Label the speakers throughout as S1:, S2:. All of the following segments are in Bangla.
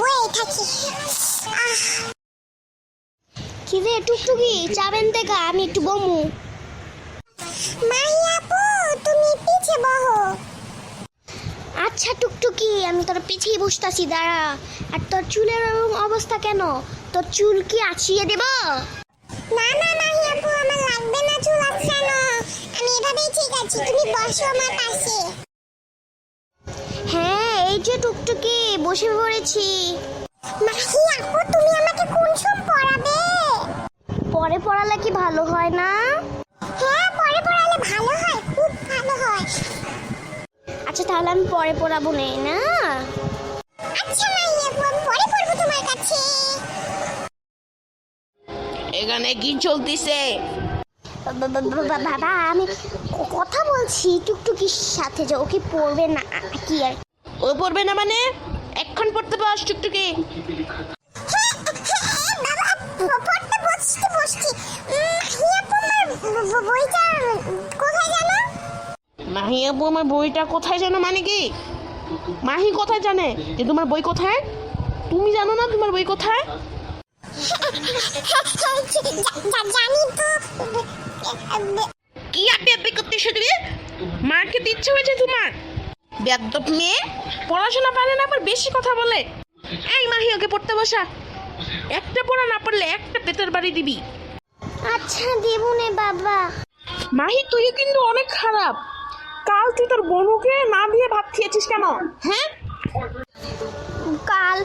S1: বয়ে থাকি।
S2: কি রে টুকটুকি চাবেন দেখা আমি একটু বমু।
S1: মাহি আপু তুমি পিছে বহো।
S2: আচ্ছা টুকটুকি আমি তোর পিছিয়ে বসতাছি দাঁড়া। আর তোর চুলের এরকম অবস্থা কেন? তোর চুল কি আছিয়ে দেব?
S1: না না মাহি আপু আমার লাগবে না চুল আছড়ানো আমি এভাবেই ঠিক আছি তুমি বসো আমার পাশে।
S2: বসে পড়েছি।
S1: আপু তুমি আমাকে কোন সব পড়াবে?
S2: পরে পড়ালে কি ভালো হয় না?
S1: হ্যাঁ পরে পড়ালে ভালো হয় খুব ভালো হয়।
S2: আচ্ছা তাহলে আমি পরে পড়াবো নে না?
S1: আচ্ছা আপু আমি পরে পড়ব তোমার কাছে।
S3: এখানে কি চলতিছে?
S2: বাবা আমি কথা বলছি টুকটুকির সাথে যে ওকে পড়বে না কি আর
S3: ও পড়বে না মানে? এখন পড়তে বস টুকটুকি।
S1: মাহি আপু আমার বইটা কোথায় জানো
S3: মানে কি? মাহি কোথায় জানে যে তোমার বই কোথায়? তুমি জানো না তোমার বই কোথায়? কি আপনি আপনি করতে শুধু মাকে দিচ্ছে হয়েছে তোমার? বেদ্যপ মেয়ে। পড়াশোনা পারে না আবার বেশি কথা বলে। এই মাহি ওকে পড়তে বসা। একটা পড়া না পড়লে একটা পেতের বাড়ি দিবি।
S2: আচ্ছা দেবো নে বাবা।
S3: মাহি তুই কিন্তু অনেক খারাপ। কাল তুই তোর বনুকে না দিয়ে ভাত খেয়েছিস কেন? হ্যাঁ?
S2: কাল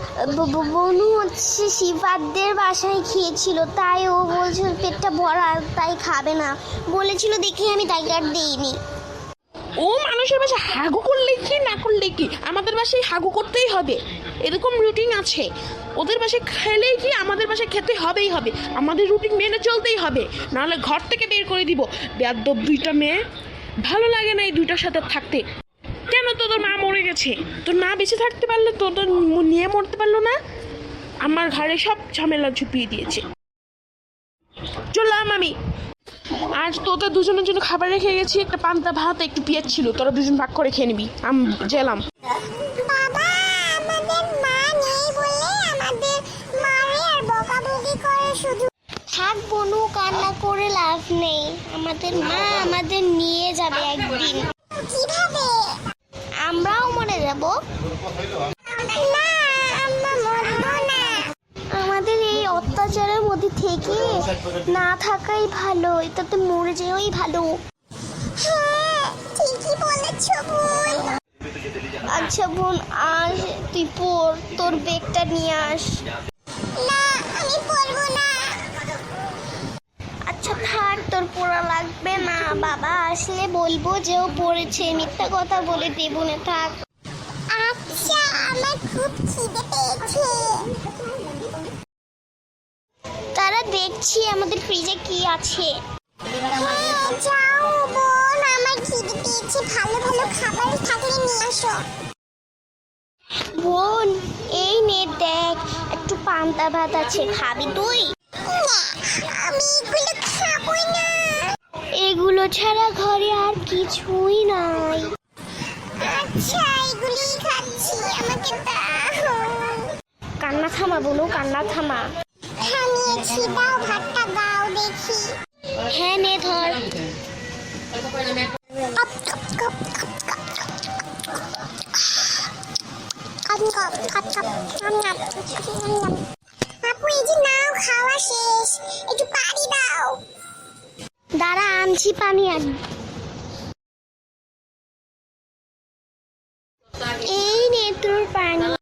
S2: বনু হচ্ছে শিবাদের বাসায় খেয়েছিল তাই ও বলছে পেটটা ভরা তাই খাবে না। বলেছিল দেখে আমি তাই আর দিইনি।
S3: ও মানুষের বাসায় হাগু করলে কি, না করলে কি? আমাদের বাসায় হাগু করতেই হবে। এরকম রুটিন আছে। ওদের বাসায় খেলেই কি, আমাদের বাসায় খেতে হবেই হবে। আমাদের রুটিন মেনে চলতেই হবে। নাহলে ঘর থেকে বের করে দিব। বেয়াদব দুইটা মেয়ে। ভালো লাগে না এই দুইটার সাথে থাকতে। কেন তোদের মা মরে গেছে? তোর মা বেঁচে থাকতে পারলে তোদের নিয়ে মরতে পারল না? আমার ঘরে সব ঝামেলা ঝুপিয়ে দিয়েছে। চললাম আমি। আজ তোদের দুজনের জন্য খাবার রেখে গেছি, একটা পান্তা ভাত, একটু পেঁয়াজ ছিল। তোরা দুজন ভাগ করে খেয়ে নিবি। আমি গেলাম
S1: আর
S2: থাক বনু, কান্না করে লাভ নেই। আমাদের মা আমাদের নিয়ে যাবে একদিন। আমরাও মরে যাব
S1: না আম্মা মরবো না
S2: আমাদের এই অত্যাচারের মধ্যে থেকে না থাকাই ভালো, এটাতে মরে যাওয়াই ভালো।
S1: হ্যাঁ
S2: আচ্ছা বোন আস তুই পড় তোর বেগটা নিয়ে আস। আচ্ছা থাক, তোর পড়া লাগবে না। বাবা আসলে বলব যে ও পড়েছে, মিথ্যা কথা বলে দেবো না, থাক।
S1: আচ্ছা আমার খুব খিদে পেয়েছে।
S2: দেখছি আমাদের ফ্রিজে কি আছে।
S1: হ্যাঁ যাও বোন আমার খিদে পেয়েছে। ভালো ভালো খাবার থাকলে নিয়ে আসো।
S2: বোন এই নে দেখ একটু পান্তা ভাত আছে খাবি তুই?
S1: আমি এগুলো খাব না।
S2: এগুলো ছাড়া ঘরে আর কিছুই নাই।
S1: আচ্ছা এগুলি খাচ্ছি আমাকে দাও।
S2: কান্না থামা বোনু কান্না থামা।
S1: দিয়েছি দাও ভাতটা, দাও দেখি।
S2: হ্যাঁ নে, ধর।
S1: আপু, এই যে নাও, খাওয়া শেষ। একটু পানি দাও।
S2: দাঁড়া, আনছি পানি আনি এই নে তোর পানি।